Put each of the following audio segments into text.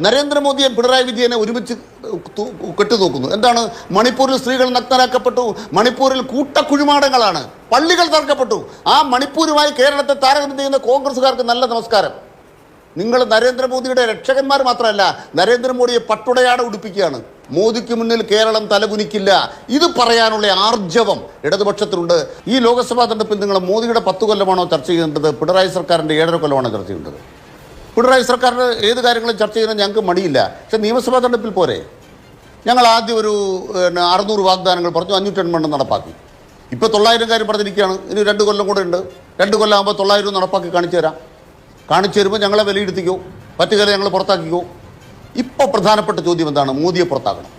നരേന്ദ്രമോദിയെ പിണറായി വിജയനെ ഒരുമിച്ച് കെട്ടുതൂക്കുന്നു. എന്താണ്? മണിപ്പൂരിൽ സ്ത്രീകൾ നഗ്നരാക്കപ്പെട്ടു. മണിപ്പൂരിൽ കൂട്ടക്കുഴിമാടങ്ങളാണ്. പള്ളികൾ തർക്കപ്പെട്ടു ആ മണിപ്പൂരുമായി കേരളത്തെ താരതമ്യം ചെയ്യുന്ന കോൺഗ്രസ്സുകാർക്ക് നല്ല നമസ്കാരം. നിങ്ങൾ നരേന്ദ്രമോദിയുടെ രക്ഷകന്മാർ മാത്രമല്ല നരേന്ദ്രമോദിയെ പട്ടുടയാണ് ഉടുപ്പിക്കുകയാണ്. മോദിക്ക് മുന്നിൽ കേരളം തലകുനിക്കില്ല. ഇത് പറയാനുള്ള ആർജവം ഇടതുപക്ഷത്തിലുണ്ട്. ഈ ലോക്സഭാ തെരഞ്ഞെടുപ്പിൽ നിങ്ങൾ മോദിയുടെ പത്ത് കൊല്ലമാണോ ചർച്ച ചെയ്യേണ്ടത്? പിണറായി സർക്കാരിന്റെ ഏഴര കൊല്ലമാണോ ചർച്ച ചെയ്യേണ്ടത്? പിണറായി സർക്കാരിന് ഏത് കാര്യങ്ങളും ചർച്ച ചെയ്യുന്നത് ഞങ്ങൾക്ക് മടിയില്ല. പക്ഷെ നിയമസഭാ തെരഞ്ഞെടുപ്പിൽ പോരെ. ഞങ്ങൾ ആദ്യം ഒരു പിന്നെ, അറുന്നൂറ് വാഗ്ദാനങ്ങൾ പറഞ്ഞു അഞ്ഞൂറ്റി എണ്ണം നടപ്പാക്കി. ഇപ്പോൾ തൊള്ളായിരം കാര്യം പറഞ്ഞിരിക്കുകയാണ്. ഇനി രണ്ട് കൊല്ലം കൂടെ ഉണ്ട്. രണ്ട് കൊല്ലം ആകുമ്പോൾ തൊള്ളായിരം നടപ്പാക്കി കാണിച്ചു തരാം. കാണിച്ചു തരുമ്പോൾ ഞങ്ങളെ വിലയിരുത്തിക്കോ. പറ്റുകല ഞങ്ങൾ പുറത്താക്കിക്കോ. ഇപ്പോൾ പ്രധാനപ്പെട്ട ചോദ്യം എന്താണ്? മോദിയെ പുറത്താക്കണം.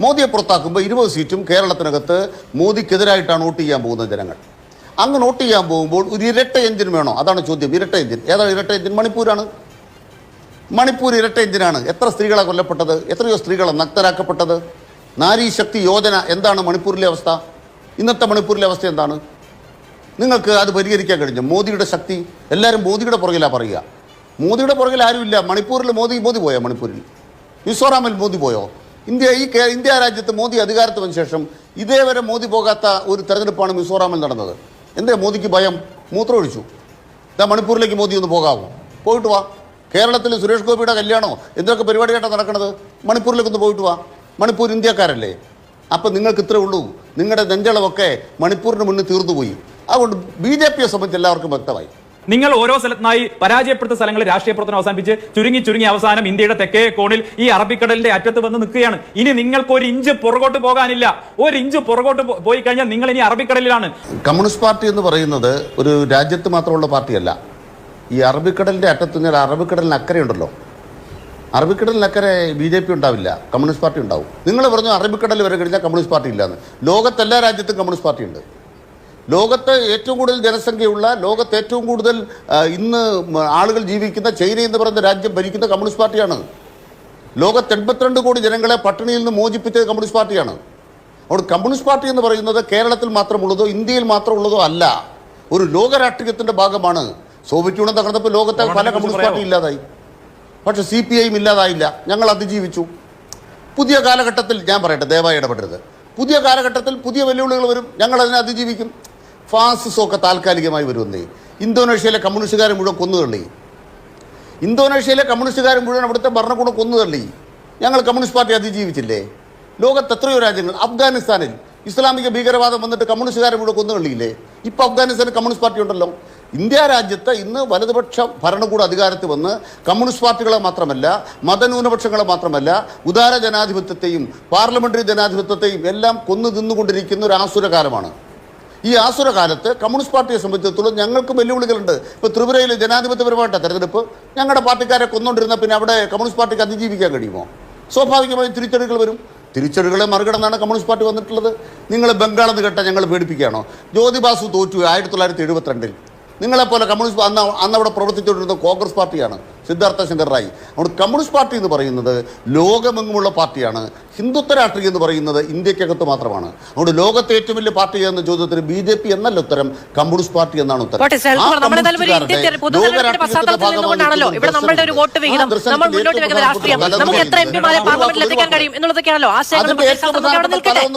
മോദിയെ പുറത്താക്കുമ്പോൾ ഇരുപത് സീറ്റും കേരളത്തിനകത്ത് മോദിക്കെതിരായിട്ടാണ് വോട്ട് ചെയ്യാൻ പോകുന്നത് ജനങ്ങൾ. അങ്ങ് നോട്ട് ചെയ്യാൻ പോകുമ്പോൾ ഒരു ഇരട്ട എഞ്ചിൻ വേണോ? അതാണ് ചോദ്യം. ഇരട്ട എഞ്ചിൻ. ഏതാണ് ഇരട്ട എഞ്ചിൻ? മണിപ്പൂരാണ്. മണിപ്പൂർ ഇരട്ട എഞ്ചിനാണ്. എത്ര സ്ത്രീകളെ കൊല്ലപ്പെട്ടത്? എത്രയോ സ്ത്രീകളെ നഗ്നരാക്കപ്പെട്ടത്? നാരീ ശക്തി യോജന എന്താണ് മണിപ്പൂരിലെ അവസ്ഥ? ഇന്നത്തെ മണിപ്പൂരിലെ അവസ്ഥ എന്താണ്? നിങ്ങൾക്ക് അത് പരിഹരിക്കാൻ കഴിഞ്ഞു? മോദിയുടെ ശക്തി എല്ലാവരും മോദിയുടെ പുറകിലാണ് പറയുക. മോദിയുടെ പുറകിൽ ആരുമില്ല. മണിപ്പൂരിൽ മോദി മോദി പോയോ മണിപ്പൂരിൽ? മിസോറാമിൽ മോദി പോയോ? ഇന്ത്യ ഈ ഇന്ത്യ രാജ്യത്ത് മോദി അധികാരത്തിന് ശേഷം ഇതേവരെ മോദി പോകാത്ത ഒരു തെരഞ്ഞെടുപ്പാണ് മിസോറാമിൽ നടന്നത്. എന്തേ മോദിക്ക് ഭയം? മൂത്രമൊഴിച്ചു ഇതാ മണിപ്പൂരിലേക്ക് മോദി ഒന്ന് പോകാമോ പോയിട്ട് വാ. കേരളത്തിൽ സുരേഷ് ഗോപിയുടെ കല്യാണോ എന്തൊക്കെ പരിപാടിയായിട്ടാണ് നടക്കുന്നത് മണിപ്പൂരിലേക്ക് ഒന്ന് പോയിട്ട് വാ. മണിപ്പൂർ ഇന്ത്യക്കാരല്ലേ? അപ്പം നിങ്ങൾക്ക് ഇത്രേ ഉള്ളൂ. നിങ്ങളുടെ നെഞ്ചളവൊക്കെ മണിപ്പൂരിന് മുന്നിൽ തീർന്നുപോയി. അതുകൊണ്ട് ബി ജെ പിയെ സംബന്ധിച്ച് എല്ലാവർക്കും വ്യക്തമായി. നിങ്ങൾ ഓരോ സ്ഥലത്തായി പരാജയപ്പെടുത്ത സ്ഥലങ്ങളിൽ രാഷ്ട്രീയ പ്രവർത്തനം അവസാനിപ്പിച്ച് ചുരുങ്ങി ചുരുങ്ങി അവസാനം ഇന്ത്യയുടെ തെക്കേ കോണിൽ ഈ അറബിക്കടലിന്റെ അറ്റത്ത് വന്ന് നിൽക്കുകയാണ്. ഇനി നിങ്ങൾക്ക് ഒരു ഇഞ്ച് പുറകോട്ട് പോകാനില്ല. ഒരു ഇഞ്ച് പുറകോട്ട് പോയി കഴിഞ്ഞാൽ നിങ്ങൾ ഇനി അറബിക്കടലിലാണ്. കമ്മ്യൂണിസ്റ്റ് പാർട്ടി എന്ന് പറയുന്നത് ഒരു രാജ്യത്ത് മാത്രമുള്ള പാർട്ടിയല്ല. ഈ അറബിക്കടലിന്റെ അറ്റത്ത് നിന്ന് അറബിക്കടലിന് അക്കരയുണ്ടല്ലോ അറബിക്കടലിനക്കരെ ബി ജെ പി ഉണ്ടാവില്ല. കമ്മ്യൂണിസ്റ്റ് പാർട്ടി ഉണ്ടാവും. നിങ്ങൾ പറഞ്ഞു അറബിക്കടൽ വരെ കഴിഞ്ഞാൽ കമ്മ്യൂണിസ്റ്റ് പാർട്ടി ഇല്ലാന്ന്. ലോകത്തെല്ലാ രാജ്യത്തും കമ്മ്യൂണിസ്റ്റ് പാർട്ടി ഉണ്ട്. ലോകത്ത് ഏറ്റവും കൂടുതൽ ജനസംഖ്യയുള്ള ലോകത്തെ ഏറ്റവും കൂടുതൽ ഇന്ന് ആളുകൾ ജീവിക്കുന്ന ചൈന എന്ന് പറയുന്ന രാജ്യം ഭരിക്കുന്ന കമ്മ്യൂണിസ്റ്റ് പാർട്ടിയാണ്. ലോകത്തെ എൺപത്തിരണ്ട് കോടി ജനങ്ങളെ പട്ടിണിയിൽ നിന്ന് മോചിപ്പിച്ചത് കമ്മ്യൂണിസ്റ്റ് പാർട്ടിയാണ്. അതുകൊണ്ട് കമ്മ്യൂണിസ്റ്റ് പാർട്ടി എന്ന് പറയുന്നത് കേരളത്തിൽ മാത്രമുള്ളതോ ഇന്ത്യയിൽ മാത്രമുള്ളതോ അല്ല. ഒരു ലോക രാഷ്ട്രീയത്തിന്റെ ഭാഗമാണ്. സോവിയറ്റ് യൂണിയൻ തകർന്നപ്പോൾ ലോകത്തെ പല കമ്മ്യൂണിസ്റ്റ് പാർട്ടി ഇല്ലാതായി. പക്ഷെ സി പി ഐയും ഇല്ലാതായില്ല. ഞങ്ങൾ അതിജീവിച്ചു. പുതിയ കാലഘട്ടത്തിൽ ഞാൻ പറയട്ടെ ദയവായി ഇടപെടരുത്. പുതിയ കാലഘട്ടത്തിൽ പുതിയ വെല്ലുവിളികൾ വരും. ഞങ്ങൾ അതിനെ അതിജീവിക്കും. ഫാസിസമൊക്കെ താൽക്കാലികമായി വരുമെന്നേ. ഇന്തോനേഷ്യയിലെ കമ്മ്യൂണിസ്റ്റുകാരെ മുഴുവൻ കൊന്നുതള്ളി ഇന്തോനേഷ്യയിലെ കമ്മ്യൂണിസ്റ്റുകാർ മുഴുവൻ അവിടുത്തെ ഭരണകൂടം കൊന്നുതള്ളി ഞങ്ങൾ കമ്മ്യൂണിസ്റ്റ് പാർട്ടി അതിജീവിച്ചില്ലേ? ലോകത്ത് എത്രയോ രാജ്യങ്ങൾ അഫ്ഗാനിസ്ഥാനിൽ ഇസ്ലാമിക ഭീകരവാദം വന്നിട്ട് കമ്മ്യൂണിസ്റ്റുകാരെ മുഴുവൻ കൊന്നുതള്ളിയില്ലേ? ഇപ്പോൾ അഫ്ഗാനിസ്ഥാനിൽ കമ്മ്യൂണിസ്റ്റ് പാർട്ടി ഉണ്ടല്ലോ. ഇന്ത്യ രാജ്യത്ത് ഇന്ന് വലതുപക്ഷ ഭരണകൂട അധികാരത്തിൽ വന്ന് കമ്മ്യൂണിസ്റ്റ് പാർട്ടികളെ മാത്രമല്ല മതന്യൂനപക്ഷങ്ങളെ മാത്രമല്ല ഉദാര ജനാധിപത്യത്തെയും പാർലമെന്ററി ജനാധിപത്യത്തെയും എല്ലാം കൊന്നു തിന്നുകൊണ്ടിരിക്കുന്ന ഒരു ആസുര കാലമാണ് ഈ ആസുര കാലത്ത് കമ്മ്യൂണിസ്റ്റ് പാർട്ടിയെ സംബന്ധിച്ചിടത്തോളം ഞങ്ങൾക്ക് വെല്ലുവിളികളുണ്ട്. ഇപ്പോൾ ത്രിപുരയിൽ ജനാധിപത്യപരമായിട്ട തെരഞ്ഞെടുപ്പ്. ഞങ്ങളുടെ പാർട്ടിക്കാരെ കൊന്നുകൊണ്ടിരുന്ന പിന്നെ അവിടെ കമ്മ്യൂണിസ്റ്റ് പാർട്ടിക്ക് അതിജീവിക്കാൻ കഴിയുമോ? സ്വാഭാവികമായും തിരിച്ചടികൾ വരും. തിരിച്ചടികളെ മറികടന്നാണ് കമ്മ്യൂണിസ്റ്റ് പാർട്ടി വന്നിട്ടുള്ളത്. നിങ്ങൾ ബംഗാളെന്ന് കേട്ടാൽ ഞങ്ങൾ പേടിപ്പിക്കുകയാണോ? ജ്യോതിബാസു തോറ്റു ആയിരത്തി തൊള്ളായിരത്തി എഴുപത്തിരണ്ടിൽ. നിങ്ങളെപ്പോലെ കമ്മ്യൂണിസ്റ്റ് അന്ന് അന്ന് അവിടെ പ്രവർത്തിച്ചുകൊണ്ടിരുന്ന കോൺഗ്രസ് പാർട്ടിയാണ് സിദ്ധാർത്ഥ ശങ്കർ റായി. അതുകൊണ്ട് കമ്മ്യൂണിസ്റ്റ് പാർട്ടി എന്ന് പറയുന്നത് ലോകമെങ്ങുമുള്ള പാർട്ടിയാണ്. ഹിന്ദുത്വ രാഷ്ട്രീയം എന്ന് പറയുന്നത് ഇന്ത്യക്കകത്ത് മാത്രമാണ്. അതുകൊണ്ട് ലോകത്തെ ഏറ്റവും വലിയ പാർട്ടി എന്ന ചോദ്യത്തിന് ബി ജെ പി എന്നല്ല ഉത്തരം കമ്മ്യൂണിസ്റ്റ് പാർട്ടി എന്നാണ് ഉത്തരം.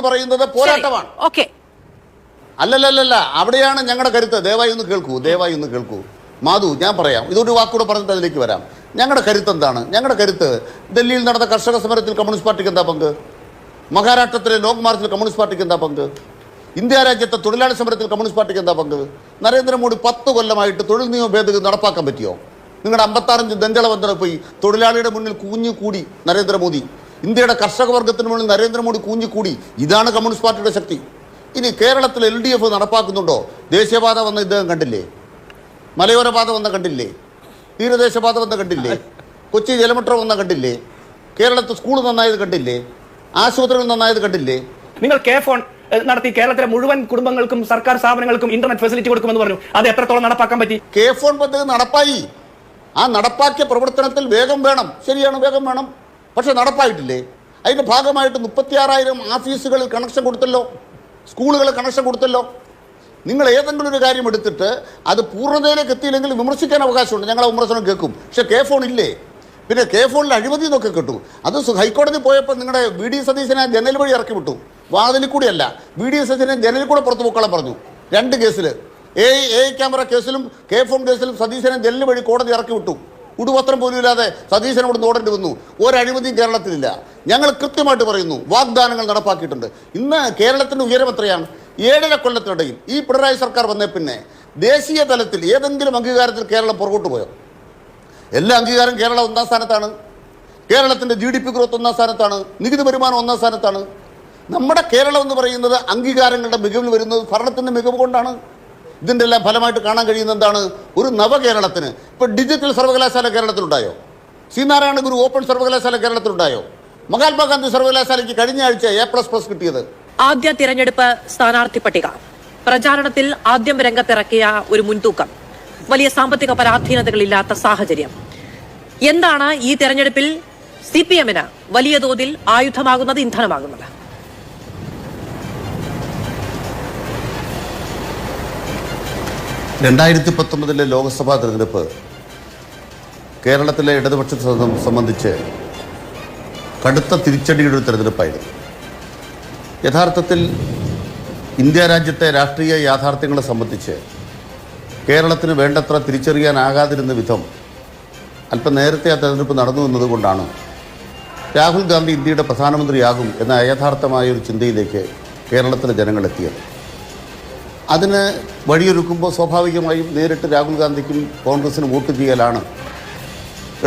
പറയുന്നത് പോരാട്ടമാണ്. അല്ലല്ലല്ല അവിടെയാണ് ഞങ്ങളുടെ കരുത്ത്. ദയവായി ഒന്ന് കേൾക്കൂ ദയവായി ഒന്ന് കേൾക്കൂ. മാധു ഞാൻ പറയാം ഇതൊരു വാക്കൂടെ പറഞ്ഞിട്ട് അതിലേക്ക് വരാം. ഞങ്ങളുടെ കരുത്ത് എന്താണ്? ഞങ്ങളുടെ കരുത്ത് ഡൽഹിയിൽ നടന്ന കർഷക സമരത്തിൽ കമ്മ്യൂണിസ്റ്റ് പാർട്ടിക്ക് എന്താ പങ്ക്? മഹാരാഷ്ട്രത്തിലെ ലോക് മാർച്ചിൽ കമ്മ്യൂണിസ്റ്റ് പാർട്ടിക്ക് എന്താ പങ്ക്? ഇന്ത്യ രാജ്യത്തെ തൊഴിലാളി സമരത്തിൽ കമ്മ്യൂണിസ്റ്റ് പാർട്ടിക്ക് എന്താ പങ്ക്? നരേന്ദ്രമോദി പത്ത് കൊല്ലമായിട്ട് തൊഴിൽ നിയമ ഭേദഗതി നടപ്പാക്കാൻ പറ്റിയോ? നിങ്ങളുടെ അമ്പത്താറഞ്ച് ദന്തളവന്തര പോയി തൊഴിലാളിയുടെ മുന്നിൽ കൂഞ്ഞു കൂടി നരേന്ദ്രമോദി. ഇന്ത്യയുടെ കർഷക വർഗത്തിന് മുന്നിൽ നരേന്ദ്രമോദി കൂഞ്ഞു കൂടി ഇതാണ് കമ്മ്യൂണിസ്റ്റ് പാർട്ടിയുടെ ശക്തി. ഇനി കേരളത്തിൽ എൽ ഡി എഫ് നടപ്പാക്കുന്നുണ്ടോ? ദേശീയപാത വന്ന ഇദ്ദേഹം കണ്ടില്ലേ? മലയോരപാത വന്ന കണ്ടില്ലേ? തീരദേശപാത വന്ന കണ്ടില്ലേ? കൊച്ചി ജലമെട്രോ വന്ന കണ്ടില്ലേ? കേരളത്തിൽ സ്കൂൾ നന്നായത് കണ്ടില്ലേ? ആശുപത്രികൾ നന്നായത് കണ്ടില്ലേ? നിങ്ങൾ കെ ഫോൺ നടത്തി കേരളത്തിലെ മുഴുവൻ കുടുംബങ്ങൾക്കും സർക്കാർ സ്ഥാപനങ്ങൾക്കും ഇന്റർനെറ്റ് ഫെസിലിറ്റി കൊടുക്കുമെന്ന് പറഞ്ഞു. അത് എത്രത്തോളം നടപ്പാക്കാൻ പറ്റി? കെ ഫോൺ പദ്ധതി നടപ്പായി. ആ നടപ്പാക്കിയ പ്രവർത്തനത്തിൽ വേഗം വേണം. ശരിയാണ് വേഗം വേണം. പക്ഷെ നടപ്പായിട്ടില്ലേ? അതിന്റെ ഭാഗമായിട്ട് മുപ്പത്തിയാറായിരം ആഫീസുകളിൽ കണക്ഷൻ കൊടുത്തല്ലോ. സ്കൂളുകളിൽ കണക്ഷൻ കൊടുത്തല്ലോ. നിങ്ങൾ ഏതെങ്കിലും ഒരു കാര്യം എടുത്തിട്ട് അത് പൂർണതയിലേക്ക് എത്തിയില്ലെങ്കിൽ വിമർശിക്കാൻ അവകാശമുണ്ട്. ഞങ്ങൾ വിമർശനം കേൾക്കും. പക്ഷെ കെ ഫോൺ ഇല്ലേ? പിന്നെ കെ ഫോണിൽ അഴിമതി എന്നൊക്കെ കിട്ടു. അത് ഹൈക്കോടതി പോയപ്പോൾ നിങ്ങളുടെ വി ഡി സതീശനെ ജനൽ വഴി ഇറക്കി വിട്ടു. വാതിലിൽ കൂടിയല്ല വി ഡി സതീശനെ ജനലിൽ കൂടെ പുറത്ത് പൊക്കളെ പറഞ്ഞു. രണ്ട് കേസിൽ എ എ ക്യാമറ കേസിലും കെ ഫോൺ കേസിലും സതീശനെ ജനൽ വഴി കോടതി ഇറക്കി വിട്ടു. ഉടുവസ്ത്രം പോലും ഇല്ലാതെ സതീശനോട് ഓടേണ്ടി വന്നു. ഒരഴിമതിയും കേരളത്തിലില്ല. ഞങ്ങൾ കൃത്യമായിട്ട് പറയുന്നു വാഗ്ദാനങ്ങൾ നടപ്പാക്കിയിട്ടുണ്ട്. ഇന്ന് കേരളത്തിന്റെ ഉയരം എത്രയാണ്? ഏഴര കൊല്ലത്തിനിടയിൽ ഈ പിണറായി സർക്കാർ വന്നേ പിന്നെ ദേശീയ തലത്തിൽ ഏതെങ്കിലും അംഗീകാരത്തിൽ കേരളം പുറകോട്ട് പോയോ? എല്ലാ അംഗീകാരം കേരളം ഒന്നാം സ്ഥാനത്താണ്. കേരളത്തിന്റെ ജി ഡി പി ഗ്രോത്ത് ഒന്നാം സ്ഥാനത്താണ്. നികുതി വരുമാനം ഒന്നാം സ്ഥാനത്താണ്. നമ്മുടെ കേരളം എന്ന് പറയുന്നത് അംഗീകാരങ്ങളുടെ മികവിൽ വരുന്നത് ഭരണത്തിന്റെ മികവ് കൊണ്ടാണ്. ഇതിന്റെ എല്ലാം ഫലമായിട്ട് കാണാൻ കഴിയുന്ന എന്താണ്? ഒരു നവകേരളത്തിന്. ഇപ്പൊ ഡിജിറ്റൽ സർവകലാശാല കേരളത്തിലുണ്ടായോ? ശ്രീനാരായണ ഗുരു ഓപ്പൺ സർവകലാശാല കേരളത്തിലുണ്ടായോ? മഹാത്മാഗാന്ധി സർവകലാശാലയ്ക്ക് കഴിഞ്ഞ ആഴ്ച എ പ്ലസ് പ്ലസ് കിട്ടിയത്? ആദ്യ തിരഞ്ഞെടുപ്പ് സ്ഥാനാർത്ഥി പട്ടിക. പ്രചാരണത്തിൽ ആദ്യം രംഗത്തിറക്കിയ ഒരു മുൻതൂക്കം. വലിയ സാമ്പത്തിക പരാധീനതകളില്ലാത്ത സാഹചര്യം. എന്താണ് ഈ തെരഞ്ഞെടുപ്പിൽ സി പി എമ്മിന് വലിയ തോതിൽ ആയുധമാകുന്നത് ഇന്ധനമാകുന്നത്? രണ്ടായിരത്തി പത്തൊമ്പതിലെ ലോക്സഭാ തെരഞ്ഞെടുപ്പ് കേരളത്തിലെ ഇടതുപക്ഷത്തെ സംബ- സംബന്ധിച്ച് കടുത്ത തിരിച്ചടിയുടെ ഒരു തെരഞ്ഞെടുപ്പായിരുന്നു. യഥാർത്ഥത്തിൽ ഇന്ത്യ രാജ്യത്തെ രാഷ്ട്രീയ യാഥാർത്ഥ്യങ്ങളെ സംബന്ധിച്ച് കേരളത്തിന് വേണ്ടത്ര തിരിച്ചറിയാനാകാതിരുന്ന വിധം അല്പം നേരത്തെ ആ തെരഞ്ഞെടുപ്പ് നടന്നു എന്നതുകൊണ്ടാണ് രാഹുൽ ഗാന്ധി ഇന്ത്യയുടെ പ്രധാനമന്ത്രിയാകും എന്ന യഥാർത്ഥമായ ഒരു ചിന്തയിലേക്ക് കേരളത്തിലെ ജനങ്ങൾ എത്തിയത്. അതിന് വഴിയൊരുക്കുമ്പോൾ സ്വാഭാവികമായും നേരിട്ട് രാഹുൽ ഗാന്ധിക്കും കോൺഗ്രസിനും വോട്ട് ചെയ്യലാണ്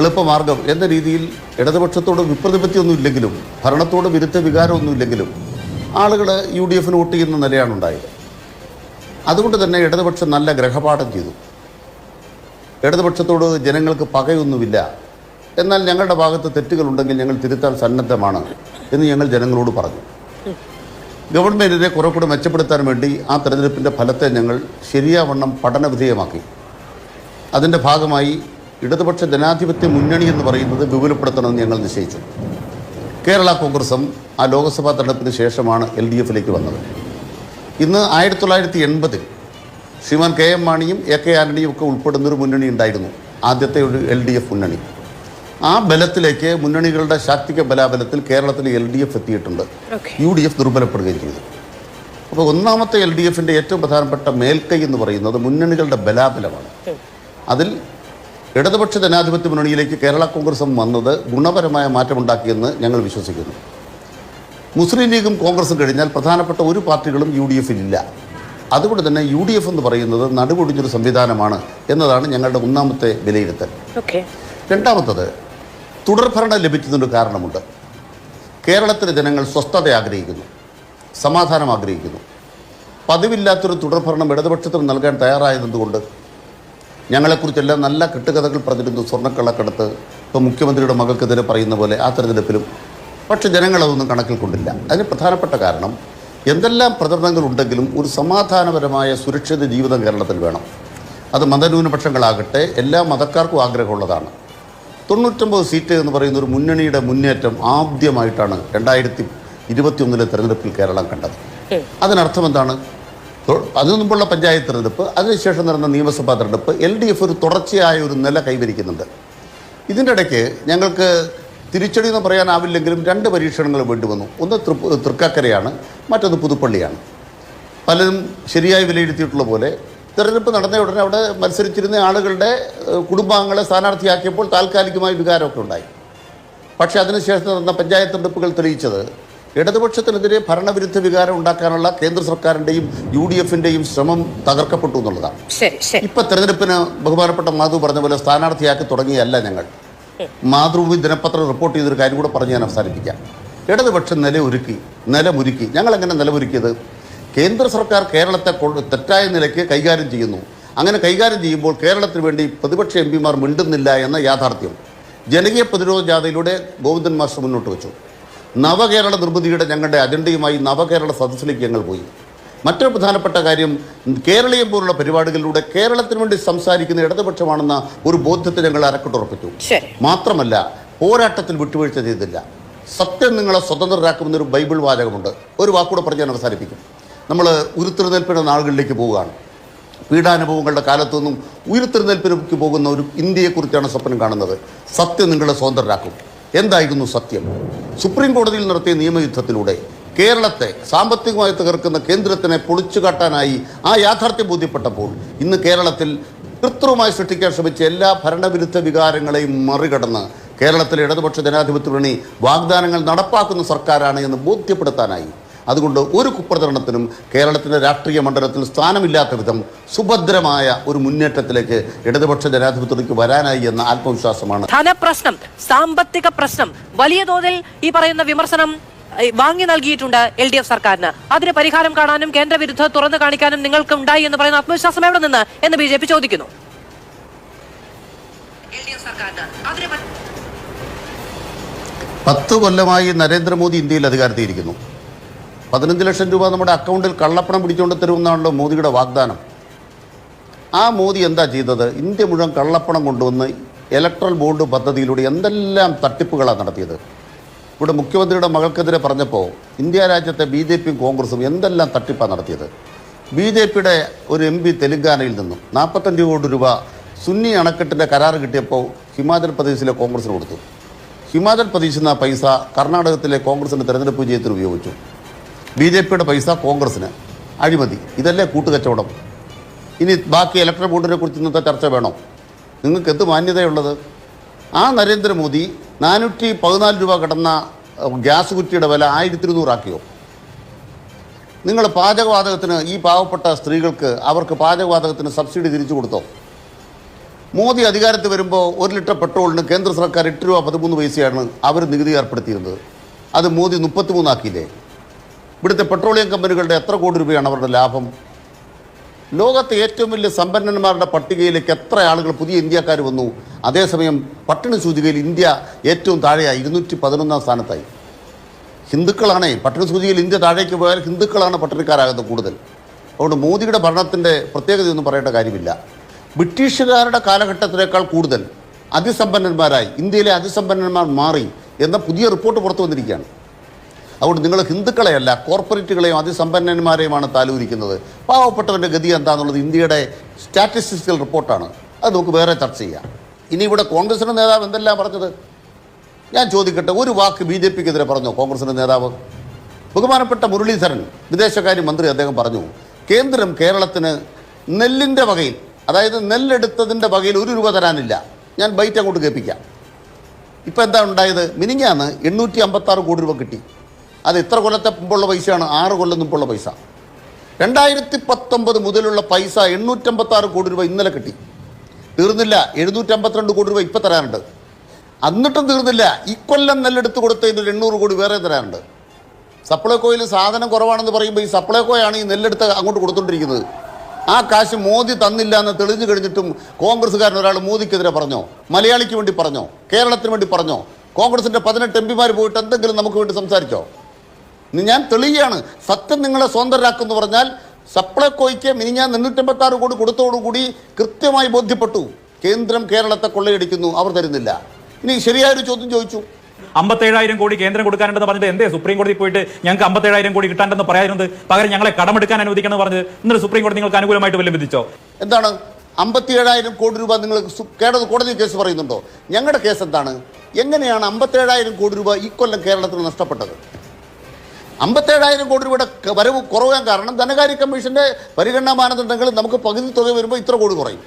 എളുപ്പമാർഗം എന്ന രീതിയിൽ ഇടതുപക്ഷത്തോട് വിപ്രതിപത്തിയൊന്നും ഇല്ലെങ്കിലും ഭരണത്തോട് വിരുദ്ധ വികാരമൊന്നും ഇല്ലെങ്കിലും ആളുകൾ യു ഡി എഫിന് വോട്ട് ചെയ്യുന്ന നിലയാണ് ഉണ്ടായത്. അതുകൊണ്ട് തന്നെ ഇടതുപക്ഷം നല്ല ഗ്രഹപാഠം ചെയ്തു. ഇടതുപക്ഷത്തോട് ജനങ്ങൾക്ക് പകയൊന്നുമില്ല. എന്നാൽ ഞങ്ങളുടെ ഭാഗത്ത് തെറ്റുകളുണ്ടെങ്കിൽ ഞങ്ങൾ തിരുത്താൻ സന്നദ്ധമാണ് എന്ന് ഞങ്ങൾ ജനങ്ങളോട് പറഞ്ഞു. ഗവൺമെന്റിനെ കുറെ മെച്ചപ്പെടുത്താൻ വേണ്ടി ആ തെരഞ്ഞെടുപ്പിന്റെ ഫലത്തെ ഞങ്ങൾ ശരിയാവണ്ണം പഠനവിധേയമാക്കി. അതിന്റെ ഭാഗമായി ഇടതുപക്ഷ ജനാധിപത്യ മുന്നണി എന്ന് പറയുന്നത് വിപുലപ്പെടുത്തണമെന്ന് ഞങ്ങൾ നിശ്ചയിച്ചു. കേരള കോൺഗ്രസും ആ ലോക്സഭാ തെരഞ്ഞെടുപ്പിന് ശേഷമാണ് എൽ ഡി എഫിലേക്ക് വന്നത്. ഇന്ന് ആയിരത്തി തൊള്ളായിരത്തി എൺപതിൽ ശ്രീമാൻ കെ എം മാണിയും എ കെ ആന്റണിയും ഒക്കെ ഉൾപ്പെടുന്നൊരു മുന്നണി ഉണ്ടായിരുന്നു. ആദ്യത്തെ ഒരു എൽ ഡി എഫ് മുന്നണി. ആ ബലത്തിലേക്ക് മുന്നണികളുടെ ശാക്തിക ബലാബലത്തിൽ കേരളത്തിൽ എൽ ഡി എഫ് എത്തിയിട്ടുണ്ട്. യു ഡി എഫ് ദുർബലപ്പെടുകയും ചെയ്തു അപ്പോൾ ഒന്നാമത്തെ എൽ ഡി എഫിന്റെ ഏറ്റവും പ്രധാനപ്പെട്ട മേൽക്കൈ എന്ന് പറയുന്നത് മുന്നണികളുടെ ബലാബലമാണ്. അതിൽ ഇടതുപക്ഷ ജനാധിപത്യ മുന്നണിയിലേക്ക് കേരള കോൺഗ്രസും വന്നത് ഗുണപരമായ മാറ്റമുണ്ടാക്കിയെന്ന് ഞങ്ങൾ വിശ്വസിക്കുന്നു. മുസ്ലിം ലീഗും കോൺഗ്രസും കഴിഞ്ഞാൽ പ്രധാനപ്പെട്ട ഒരു പാർട്ടികളും യു ഡി എഫിൽ ഇല്ല. അതുകൊണ്ട് തന്നെ യു ഡി എഫ് എന്ന് പറയുന്നത് നടുപൊടിഞ്ഞൊരു സംവിധാനമാണ് എന്നതാണ് ഞങ്ങളുടെ ഒന്നാമത്തെ വിലയിരുത്തൽ. രണ്ടാമത്തത് തുടർഭരണം ലഭിക്കുന്നതിന് കാരണമുണ്ട്. കേരളത്തിലെ ജനങ്ങൾ സ്വസ്ഥത ആഗ്രഹിക്കുന്നു സമാധാനം ആഗ്രഹിക്കുന്നു. പതിവില്ലാത്തൊരു തുടർഭരണം ഇടതുപക്ഷത്തിന് നൽകാൻ തയ്യാറായതെന്തുകൊണ്ട്? ഞങ്ങളെക്കുറിച്ചെല്ലാം നല്ല കെട്ടുകഥകൾ പറഞ്ഞിരുന്നു സ്വർണക്കള്ളക്കടത്ത്. ഇപ്പോൾ മുഖ്യമന്ത്രിയുടെ മകൾക്കെതിരെ പറയുന്ന പോലെ ആ തെരഞ്ഞെടുപ്പിലും. പക്ഷെ ജനങ്ങളതൊന്നും കണക്കിൽ കൊണ്ടില്ല. അതിന് പ്രധാനപ്പെട്ട കാരണം എന്തെല്ലാം പ്രചരണങ്ങളുണ്ടെങ്കിലും ഒരു സമാധാനപരമായ സുരക്ഷിത ജീവിതം കേരളത്തിൽ വേണം. അത് മതന്യൂനപക്ഷങ്ങളാകട്ടെ എല്ലാ മതക്കാർക്കും ആഗ്രഹമുള്ളതാണ്. തൊണ്ണൂറ്റൊമ്പത് സീറ്റ് എന്ന് പറയുന്ന ഒരു മുന്നണിയുടെ മുന്നേറ്റം ആദ്യമായിട്ടാണ് രണ്ടായിരത്തി ഇരുപത്തിയൊന്നിലെ തെരഞ്ഞെടുപ്പിൽ കേരളം കണ്ടത്. അതിനർത്ഥം എന്താണ്? അതിനു മുമ്പുള്ള പഞ്ചായത്ത് തെരഞ്ഞെടുപ്പ് അതിനുശേഷം നടന്ന നിയമസഭാ തെരഞ്ഞെടുപ്പ് എൽ ഡി എഫ് ഒരു തുടർച്ചയായ ഒരു നില കൈവരിക്കുന്നുണ്ട്. ഇതിന്റെ ഇടയ്ക്ക് ഞങ്ങൾക്ക് തിരിച്ചടി എന്ന് പറയാനാവില്ലെങ്കിലും രണ്ട് പരീക്ഷണങ്ങൾ വേണ്ടി വന്നു. ഒന്ന് തൃക്കാക്കരയാണ് മറ്റൊന്ന് പുതുപ്പള്ളിയാണ്. പലരും ശരിയായി വിലയിരുത്തിയിട്ടുള്ള പോലെ തെരഞ്ഞെടുപ്പ് നടന്ന ഉടനെ അവിടെ മത്സരിച്ചിരുന്ന ആളുകളുടെ കുടുംബാംഗങ്ങളെ സ്ഥാനാർത്ഥിയാക്കിയപ്പോൾ താൽക്കാലികമായി വികാരമൊക്കെ ഉണ്ടായി. പക്ഷെ അതിനുശേഷം നടന്ന പഞ്ചായത്ത് തെരഞ്ഞെടുപ്പുകൾ തെളിയിച്ചത് ഇടതുപക്ഷത്തിനെതിരെ ഭരണവിരുദ്ധ വികാരം ഉണ്ടാക്കാനുള്ള കേന്ദ്ര സർക്കാരിന്റെയും യു ഡി എഫിന്റെയും ശ്രമം തകർക്കപ്പെട്ടു എന്നുള്ളതാണ്. ഇപ്പൊ തെരഞ്ഞെടുപ്പിന് ബഹുമാനപ്പെട്ട മാധു പറഞ്ഞ പോലെ സ്ഥാനാർത്ഥിയാക്കി തുടങ്ങിയല്ല ഞങ്ങൾ. മാതൃഭൂമി ദിനപത്രം റിപ്പോർട്ട് ചെയ്തൊരു കാര്യം കൂടെ പറഞ്ഞ് ഞാൻ അവസാനിപ്പിക്കാം. ഇടതുപക്ഷം നിലയൊരുക്കി നിലമൊരുക്കി. ഞങ്ങൾ എങ്ങനെ നിലമൊരുക്കിയത്? കേന്ദ്ര സർക്കാർ കേരളത്തെ തെറ്റായ നിലയ്ക്ക് കൈകാര്യം ചെയ്യുന്നു. അങ്ങനെ കൈകാര്യം ചെയ്യുമ്പോൾ കേരളത്തിന് വേണ്ടി പ്രതിപക്ഷ എം പിമാർ മിണ്ടുന്നില്ല എന്ന യാഥാർത്ഥ്യം. ജനകീയ പ്രതിരോധ ജാഥയിലൂടെ ഗോവിന്ദൻ മാസ്റ്റർ മുന്നോട്ട് വെച്ചു. നവകേരള നിർമ്മിതിയുടെ ഞങ്ങളുടെ അജണ്ടയുമായി നവകേരള സദസ്സിലേക്ക് ഞങ്ങൾ പോയി. മറ്റൊരു പ്രധാനപ്പെട്ട കാര്യം കേരളീയം പോലുള്ള പരിപാടികളിലൂടെ കേരളത്തിന് വേണ്ടി സംസാരിക്കുന്ന ഇടതുപക്ഷമാണെന്ന ഒരു ബോധ്യത്തെ ഞങ്ങൾ അരക്കിട്ടുറപ്പിച്ചു. മാത്രമല്ല പോരാട്ടത്തിൽ വിട്ടുവീഴ്ച ചെയ്തില്ല. സത്യം നിങ്ങളെ സ്വതന്ത്രരാക്കുമെന്നൊരു ബൈബിൾ വാചകമുണ്ട്. ഒരു വാക്കൂടെ പറഞ്ഞ് ഞാൻ അവസാനിപ്പിക്കും. നമ്മൾ ഉരുത്തിരുന്നേൽപ്പിന്റെ നാളുകളിലേക്ക് പോവുകയാണ്. പീഡാനുഭവങ്ങളുടെ കാലത്തു നിന്നും ഉയർത്തെഴുന്നേൽപ്പിലേക്ക് പോകുന്ന ഒരു ഇന്ത്യയെക്കുറിച്ചാണ് സ്വപ്നം കാണുന്നത്. സത്യം നിങ്ങളെ സ്വതന്ത്രരാക്കും. എന്തായിരുന്നു സത്യം? സുപ്രീം കോടതിയിൽ നടത്തിയ നിയമയുദ്ധത്തിലൂടെ കേരളത്തെ സാമ്പത്തികമായി തകർക്കുന്ന കേന്ദ്രത്തിനെ പൊളിച്ചു കാട്ടാനായി ആ യാഥാർത്ഥ്യം ബോധ്യപ്പെട്ടപ്പോൾ ഇന്ന് കേരളത്തിൽ കൃത്രിമമായി സൃഷ്ടിക്കാൻ ശ്രമിച്ച എല്ലാ ഭരണവിരുദ്ധ വികാരങ്ങളെയും മറികടന്ന് കേരളത്തിലെ ഇടതുപക്ഷ ജനാധിപത്യ വാഗ്ദാനങ്ങൾ നടപ്പാക്കുന്ന സർക്കാരാണ് എന്ന് ബോധ്യപ്പെടുത്താനായി അതുകൊണ്ട് ഒരു കുപ്രചരണത്തിനും കേരളത്തിന്റെ രാഷ്ട്രീയ മണ്ഡലത്തിൽ സ്ഥാനമില്ലാത്ത വിധം സുഭദ്രമായ ഒരു മുന്നേറ്റത്തിലേക്ക് ഇടതുപക്ഷ ജനാധിപത്യത്തിലേക്ക് വരാനായി എന്ന ആത്മവിശ്വാസമാണ്. ധനപ്രശ്നം സാമ്പത്തിക പ്രശ്നം വലിയ തോതിൽ ഈ പറയുന്ന വിമർശനം വാങ്ങി നൽകിയിട്ടുണ്ട് എൽ ഡി എഫ് സർക്കാരിന്. അതിന് പരിഹാരം കാണാനും കേന്ദ്ര വിരുദ്ധ തുറന്നു കാണിക്കാനും നിങ്ങൾക്ക് ഉണ്ടായി എന്ന് പറയുന്ന ആത്മവിശ്വാസം എവിടെ നിന്ന് എന്ന് ബി ജെ പി ചോദിക്കുന്നു. പത്ത് കൊല്ലമായി നരേന്ദ്രമോദി ഇന്ത്യയിൽ അധികാരത്തിയിരിക്കുന്നു പതിനഞ്ച് ലക്ഷം രൂപ നമ്മുടെ അക്കൗണ്ടിൽ കള്ളപ്പണം പിടിച്ചുകൊണ്ട് തരുമെന്നാണല്ലോ മോദിയുടെ വാഗ്ദാനം. ആ മോദി എന്താ ചെയ്തത്? ഇന്ത്യ മുഴുവൻ കള്ളപ്പണം കൊണ്ടുവന്ന് ഇലക്ട്രൽ ബോണ്ട് പദ്ധതിയിലൂടെ എന്തെല്ലാം തട്ടിപ്പുകളാണ് നടത്തിയത്? ഇവിടെ മുഖ്യമന്ത്രിയുടെ മകൾക്കെതിരെ പറഞ്ഞപ്പോൾ ഇന്ത്യ രാജ്യത്തെ ബി ജെ പിയും കോൺഗ്രസും എന്തെല്ലാം തട്ടിപ്പാണ് നടത്തിയത്? ബി ജെ പിയുടെ ഒരു എം പി തെലങ്കാനയിൽ നിന്നും നാൽപ്പത്തഞ്ച് കോടി രൂപ സുന്നി അണക്കെട്ടിന്റെ കരാർ കിട്ടിയപ്പോൾ ഹിമാചൽ പ്രദേശിലെ കോൺഗ്രസിന് കൊടുത്തു. ഹിമാചൽ പ്രദേശിൽ നിന്ന് പൈസ കർണാടകത്തിലെ കോൺഗ്രസിന്റെ തെരഞ്ഞെടുപ്പ് വിജയത്തിന് ഉപയോഗിച്ചു. ബി ജെ പിയുടെ പൈസ കോൺഗ്രസിന് അഴിമതി. ഇതല്ലേ കൂട്ടുകച്ചവടം. ഇനി ബാക്കി ഇലക്ട്രൽ ബോണ്ടിനെ കുറിച്ച് ഇന്നത്തെ ചർച്ച വേണോ? നിങ്ങൾക്ക് എന്ത് മാന്യതയുള്ളത്? ആ നരേന്ദ്രമോദി നാനൂറ്റി പതിനാല് രൂപ കിടന്ന ഗ്യാസ് കുറ്റിയുടെ വില ആയിരത്തി ഇരുന്നൂറാക്കിയോ നിങ്ങൾ പാചകവാതകത്തിന് ഈ പാവപ്പെട്ട സ്ത്രീകൾക്ക് അവർക്ക് പാചകവാതകത്തിന് സബ്സിഡി തിരിച്ചു കൊടുത്തോ? മോദി അധികാരത്തിൽ വരുമ്പോൾ ഒരു ലിറ്റർ പെട്രോളിന് കേന്ദ്ര സർക്കാർ എട്ട് രൂപ പതിമൂന്ന് പൈസയാണ് അവർ നികുതി ഏർപ്പെടുത്തിയിരുന്നത്. അത് മോദി മുപ്പത്തിമൂന്നാക്കിയില്ലേ? ഇവിടുത്തെ പെട്രോളിയം കമ്പനികളുടെ എത്ര കോടി രൂപയാണ് അവരുടെ ലാഭം? ലോകത്തെ ഏറ്റവും വലിയ സമ്പന്നന്മാരുടെ പട്ടികയിലേക്ക് എത്ര ആളുകൾ പുതിയ ഇന്ത്യക്കാർ വന്നു? അതേസമയം പട്ടിണി സൂചികയിൽ ഇന്ത്യ ഏറ്റവും താഴെയായി ഇരുന്നൂറ്റി പതിനൊന്നാം സ്ഥാനത്തായി. ഹിന്ദുക്കളാണേ പട്ടിണി സൂചികയിൽ ഇന്ത്യ താഴേക്ക് പോയാൽ ഹിന്ദുക്കളാണ് പട്ടിണിക്കാരാകുന്നത് കൂടുതൽ. അതുകൊണ്ട് മോദിയുടെ ഭരണത്തിന്റെ പ്രത്യേകതയൊന്നും പറയേണ്ട കാര്യമില്ല. ബ്രിട്ടീഷുകാരുടെ കാലഘട്ടത്തിനേക്കാൾ കൂടുതൽ അതിസമ്പന്നന്മാരായി ഇന്ത്യയിലെ അതിസമ്പന്നന്മാർ മാറി എന്ന പുതിയ റിപ്പോർട്ട് പുറത്തു വന്നിരിക്കുകയാണ്. അതുകൊണ്ട് നിങ്ങൾ ഹിന്ദുക്കളെയല്ല കോർപ്പറേറ്റുകളെയും അതിസമ്പന്നന്മാരെയുമാണ് താലൂരിക്കുന്നത്. പാവപ്പെട്ടവന്റെ ഗതി എന്താണെന്നുള്ളത് ഇന്ത്യയുടെ സ്റ്റാറ്റിസ്റ്റിക്കൽ റിപ്പോർട്ടാണ്. അത് നമുക്ക് വേറെ ചർച്ച ചെയ്യാം. ഇനി ഇവിടെ കോൺഗ്രസിന്റെ നേതാവ് എന്തെല്ലാം പറഞ്ഞത്? ഞാൻ ചോദിക്കട്ടെ ഒരു വാക്ക് ബി ജെ പിക്കെതിരെ പറഞ്ഞോ കോൺഗ്രസിന്റെ നേതാവ്? ബഹുമാനപ്പെട്ട മുരളീധരൻ വിദേശകാര്യ മന്ത്രി അദ്ദേഹം പറഞ്ഞു കേന്ദ്രം കേരളത്തിന് നെല്ലിന്റെ വകയിൽ അതായത് നെല്ലെടുത്തതിന്റെ വകയിൽ ഒരു രൂപ തരാനില്ല. ഞാൻ ബൈറ്റ് അങ്ങോട്ട് കേൾപ്പിക്കാം. ഇപ്പോൾ എന്താ ഉണ്ടായത്? മിനിങ്ങാന്ന് എണ്ണൂറ്റി അമ്പത്താറ് കോടി രൂപ കിട്ടി. അത് എത്ര കൊല്ലത്തെ മുമ്പുള്ള പൈസയാണ് ആറ് കൊല്ലം മുമ്പുള്ള പൈസ. രണ്ടായിരത്തി പത്തൊമ്പത് മുതലുള്ള പൈസ എണ്ണൂറ്റമ്പത്താറ് കോടി രൂപ ഇന്നലെ കിട്ടി. തീർന്നില്ല എഴുന്നൂറ്റമ്പത്തിരണ്ട് കോടി രൂപ ഇപ്പം തരാനുണ്ട്. എന്നിട്ടും തീർന്നില്ല ഇക്കൊല്ലം നെല്ലെടുത്ത് കൊടുത്തതിന് ഒരു എണ്ണൂറ് കോടി വേറെ തരാനുണ്ട്. സപ്ലൈകോയിൽ സാധനം കുറവാണെന്ന് പറയുമ്പോൾ ഈ സപ്ലൈകോയാണ് ഈ നെല്ലെടുത്ത് അങ്ങോട്ട് കൊടുത്തുകൊണ്ടിരിക്കുന്നത് ആ കാശ് മോദി തന്നില്ല എന്ന് തെളിഞ്ഞു കഴിഞ്ഞിട്ടും കോൺഗ്രസ്സുകാരൻ ഒരാൾ മോദിക്കെതിരെ പറഞ്ഞോ? മലയാളിക്ക് വേണ്ടി പറഞ്ഞോ? കേരളത്തിന് വേണ്ടി പറഞ്ഞോ? കോൺഗ്രസിന്റെ പതിനെട്ട് എം പിമാർ പോയിട്ട് എന്തെങ്കിലും നമുക്ക് വേണ്ടി സംസാരിച്ചോ? ഞാൻ തെളിയാണ് സത്യം നിങ്ങളെ സ്വതന്ത്രരാക്കുമെന്ന് പറഞ്ഞാൽ സപ്ലൈകോയ്ക്ക് മിനി ഞാൻ മുന്നൂറ്റമ്പത്തി ആറ് കോടി കൊടുത്തോടുകൂടി കൃത്യമായി ബോധ്യപ്പെട്ടു. കേന്ദ്രം കേരളത്തെ കൊള്ളയടിക്കുന്നു. അവർ തരുന്നില്ല. ഇനി ശരിയായൊരു ചോദ്യം ചോദിച്ചു. അമ്പത്തേഴായിരം കോടി കേന്ദ്രം കൊടുക്കാനുണ്ടെന്ന് പറഞ്ഞിട്ട് എന്തേ സുപ്രീം കോടതി പോയിട്ട് ഞങ്ങൾക്ക് അമ്പത്തേഴായിരം കോടി കിട്ടാണ്ടെന്ന് പറയാതിരുന്നത് പകരം ഞങ്ങളെ കടമെടുക്കാൻ അനുവദിക്കണം പറഞ്ഞത് പറഞ്ഞ് ഇന്നലെ സുപ്രീം കോടതി നിങ്ങൾക്ക് അനുകൂലമായിട്ട് വല്ലതും വിധിച്ചോ? എന്താണ്? അമ്പത്തിയേഴായിരം കോടി രൂപ നിങ്ങൾ കേരള കോടതി കേസ് പറയുന്നുണ്ടോ? ഞങ്ങളുടെ കേസ് എന്താണ്? എങ്ങനെയാണ് അമ്പത്തേഴായിരം കോടി രൂപ ഈ കൊല്ലം കേരളത്തിന് നഷ്ടപ്പെട്ടത്? അമ്പത്തേഴായിരം കോടി രൂപയുടെ വരവ് കുറവാൻ കാരണം ധനകാര്യ കമ്മീഷന്റെ പരിഗണനാ മാനദണ്ഡങ്ങൾ നമുക്ക് പകുതി തുക വരുമ്പോൾ ഇത്ര കോടി കുറയും.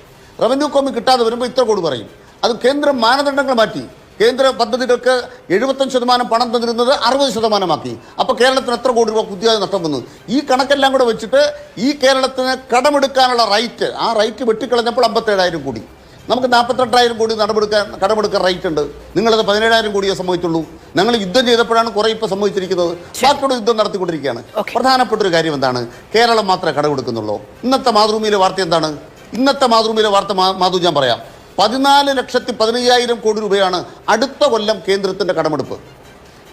റവന്യൂ കോമി കിട്ടാതെ വരുമ്പോൾ ഇത്ര കോടി കുറയും. അത് കേന്ദ്ര മാനദണ്ഡങ്ങൾ മാറ്റി. കേന്ദ്ര പദ്ധതികൾക്ക് എഴുപത്തഞ്ച് ശതമാനം പണം തന്നിരുന്നത് അറുപത് ശതമാനമാക്കി. അപ്പോൾ കേരളത്തിന് എത്ര കോടി രൂപ കുത്തിയായി നഷ്ടം വന്നു. ഈ കണക്കെല്ലാം കൂടെ വെച്ചിട്ട് ഈ കേരളത്തിന് കടമെടുക്കാനുള്ള റൈറ്റ് ആ റൈറ്റ് വെട്ടിക്കളഞ്ഞപ്പോൾ അമ്പത്തേഴായിരം കോടി. നമുക്ക് നാൽപ്പത്തെട്ടായിരം കോടി നടപെടുക്കാൻ കടമെടുക്കാൻ റൈറ്റ് ഉണ്ട്. നിങ്ങളത് പതിനേഴായിരം കോടിയേ സംഭവിച്ചുള്ളൂ. ഞങ്ങൾ യുദ്ധം ചെയ്തപ്പോഴാണ് കുറേ ഇപ്പോൾ സംഭവിച്ചിരിക്കുന്നത്. ബാക്കിയോട് യുദ്ധം നടത്തിക്കൊണ്ടിരിക്കുകയാണ്. പ്രധാനപ്പെട്ട ഒരു കാര്യം എന്താണ്? കേരളം മാത്രമേ കടമെടുക്കുന്നുള്ളൂ. ഇന്നത്തെ മാതൃഭൂമിയിലെ വാർത്ത എന്താണ്? ഇന്നത്തെ മാതൃഭൂമിയിലെ വാർത്ത മാധു ഞാൻ പറയാം. പതിനാല് ലക്ഷത്തി പതിനയ്യായിരം കോടി രൂപയാണ് അടുത്ത കൊല്ലം കേന്ദ്രത്തിന്റെ കടമെടുപ്പ്.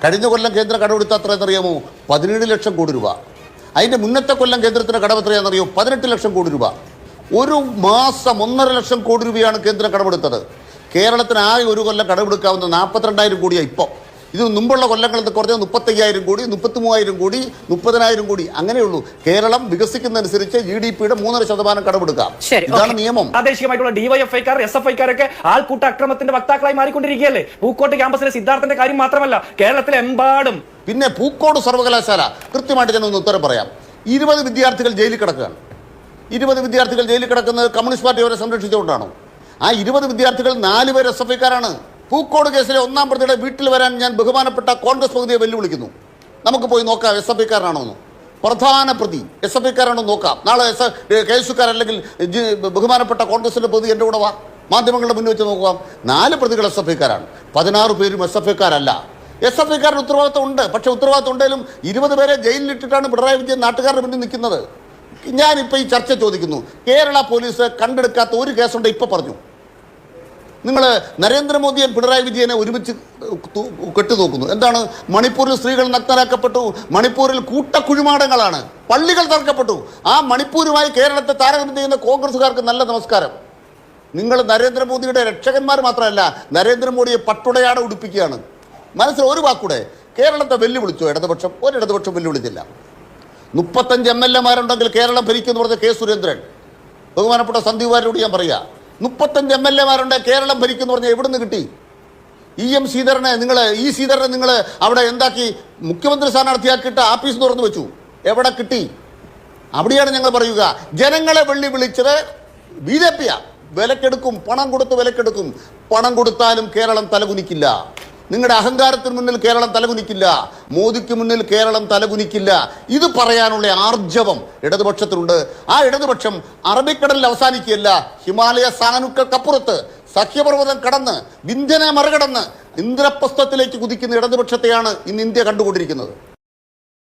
കഴിഞ്ഞ കൊല്ലം കേന്ദ്ര കടമെടുത്ത അത്ര എന്നറിയാമോ? പതിനേഴ് ലക്ഷം കോടി രൂപ. അതിന്റെ മുന്നത്തെ കൊല്ലം കേന്ദ്രത്തിന്റെ കടം എത്രയാണെന്നറിയോ? പതിനെട്ട് ലക്ഷം കോടി രൂപ. ഒരു മാസം ഒന്നര ലക്ഷം കോടി രൂപയാണ് കേന്ദ്രം കടമെടുത്തത്. കേരളത്തിന് ആകെ ഒരു കൊല്ലം കടമെടുക്കാവുന്ന നാൽപ്പത്തിരണ്ടായിരം കോടിയാണ് ഇപ്പോൾ ഇത് മുമ്പുള്ള കൊല്ലങ്ങളിൽ കുറഞ്ഞ മുപ്പത്തയ്യായിരം കോടി മുപ്പത്തി മൂവായിരം കോടി മുപ്പതിനായിരം കോടി. അങ്ങനെയുള്ളൂ. കേരളം വികസിക്കുന്നതനുസരിച്ച് ജി ഡി പിയുടെ മൂന്നര ശതമാനം കടമെടുക്കാം. ഇതാണ് നിയമം. പ്രാദേശികമായിട്ടുള്ള ഡിവൈഎഫ്ഐക്കാർ എസ് എഫ് ഐക്കാരൊക്കെ ആൾക്കൂട്ട അക്രമത്തിന്റെ വക്താക്കളായി മാറിക്കൊണ്ടിരിക്കുകയല്ലേ? പൂക്കോട്ട് ക്യാമ്പസിലെ സിദ്ധാർത്ഥന്റെ കാര്യം മാത്രമല്ല കേരളത്തിലെ എമ്പാടും പിന്നെ പൂക്കോട് സർവകലാശാല കൃത്യമായിട്ട് ഞാൻ ഒന്ന് ഉത്തരം പറയാം. ഇരുപത് വിദ്യാർത്ഥികൾ ജയിലിൽ കിടക്കുകയാണ്. ഇരുപത് വിദ്യാർത്ഥികൾ ജയിലിൽ കിടക്കുന്നത് കമ്മ്യൂണിസ്റ്റ് പാർട്ടി അവരെ സംരക്ഷിച്ചുകൊണ്ടാണോ? ആ ഇരുപത് വിദ്യാർത്ഥികൾ നാല് പേർ എസ് എഫ് ഐക്കാരാണ്. പൂക്കോട് കേസിലെ ഒന്നാം പ്രതിയുടെ വീട്ടിൽ വരാൻ ഞാൻ ബഹുമാനപ്പെട്ട കോൺഗ്രസ് പ്രതിയെ വെല്ലുവിളിക്കുന്നു. നമുക്ക് പോയി നോക്കാം എസ് എഫ് ഐക്കാരാണോ എന്ന് പ്രധാന പ്രതി എസ് എഫ് ഐക്കാരാണോ നോക്കാം. നാളെ എസ് കെ എസ് അല്ലെങ്കിൽ ബഹുമാനപ്പെട്ട കോൺഗ്രസിന്റെ പ്രതി എന്റെ കൂടെ വാ. മാധ്യമങ്ങളുടെ മുന്നിൽ വെച്ച് നോക്കാം. നാല് പ്രതികൾ എസ് എഫ് ഐക്കാരാണ്. പതിനാറ് പേരും എസ് എഫ് ഐക്കാരല്ല. എസ് എഫ് ഐക്കാരുടെ ഉത്തരവാദിത്വം ഉണ്ട്. പക്ഷേ ഉത്തരവാദിത്വം ഉണ്ടെങ്കിലും ഇരുപത് പേരെ ജയിലിലിട്ടിട്ടാണ് പിണറായി വിജയൻ നാട്ടുകാരുടെ മുന്നിൽ നിൽക്കുന്നത്. ഞാനിപ്പോൾ ഈ ചർച്ച ചോദിക്കുന്നു. കേരള പോലീസ് കണ്ടെടുക്കാത്ത ഒരു കേസുണ്ട് ഇപ്പോൾ പറഞ്ഞു. നിങ്ങൾ നരേന്ദ്രമോദിയെ പിണറായി വിജയനെ ഒരുമിച്ച് തു- എന്താണ്? മണിപ്പൂരിൽ സ്ത്രീകൾ നഗ്നരാക്കപ്പെട്ടു. മണിപ്പൂരിൽ കൂട്ടക്കുഴിമാടങ്ങളാണ്. പള്ളികൾ തകർക്കപ്പെട്ടു. ആ മണിപ്പൂരുമായി കേരളത്തെ താരതമ്യം ചെയ്യുന്ന കോൺഗ്രസ്സുകാർക്ക് നല്ല നമസ്കാരം. നിങ്ങൾ നരേന്ദ്രമോദിയുടെ രക്ഷകന്മാർ മാത്രമല്ല നരേന്ദ്രമോദിയെ പട്ടുടയാടെ ഉടുപ്പിക്കുകയാണ്. മനസ്സിൽ ഒരു വാക്കൂടെ കേരളത്തെ വെല്ലുവിളിച്ചോ ഇടതുപക്ഷം? ഒരു ഇടതുപക്ഷം വെല്ലുവിളിച്ചില്ല. മുപ്പത്തഞ്ച് എം എൽ എമാരുണ്ടെങ്കിൽ കേരളം ഭരിക്കുമെന്ന് പറഞ്ഞ കെ സുരേന്ദ്രൻ. ബഹുമാനപ്പെട്ട സന്ദീപ് ഞാൻ പറയാ. മുപ്പത്തഞ്ച് എം എൽ എമാരുണ്ട് കേരളം ഭരിക്കുമെന്ന് പറഞ്ഞാൽ എവിടുന്ന് കിട്ടി? ഇ എം ശ്രീധരനെ നിങ്ങൾ ഇ ശ്രീധരനെ നിങ്ങൾ അവിടെ എന്താക്കി മുഖ്യമന്ത്രി സ്ഥാനാർത്ഥിയാക്കിയിട്ട് ആഫീസ് തുറന്നു വെച്ചു. എവിടെ കിട്ടി? അവിടെയാണ് ഞങ്ങൾ പറയുക. ജനങ്ങളെ വെള്ളി വിളിച്ചത് ബി ജെ പിയാ വിലക്കെടുക്കും പണം കൊടുത്ത് വിലക്കെടുക്കും. പണം കൊടുത്താലും കേരളം തലകുനിക്കില്ല. നിങ്ങളുടെ അഹങ്കാരത്തിന് മുന്നിൽ കേരളം തലകുനിക്കില്ല. മോദിക്ക് മുന്നിൽ കേരളം തലകുനിക്കില്ല. ഇത് പറയാനുള്ള ആർജവം ഇടതുപക്ഷത്തിനുണ്ട്. ആ ഇടതുപക്ഷം അറബിക്കടലിൽ അവസാനിക്കുകയല്ല. ഹിമാലയ സാനുക്കൾക്കപ്പുറത്ത് സഖ്യപർവതം കടന്ന് വിന്ധ്യനെ മറികടന്ന് ഇന്ദ്രപ്രസ്ഥത്തിലേക്ക് കുതിക്കുന്ന ഇടതുപക്ഷത്തെയാണ് ഇന്ന് ഇന്ത്യ കണ്ടുകൊണ്ടിരിക്കുന്നത്.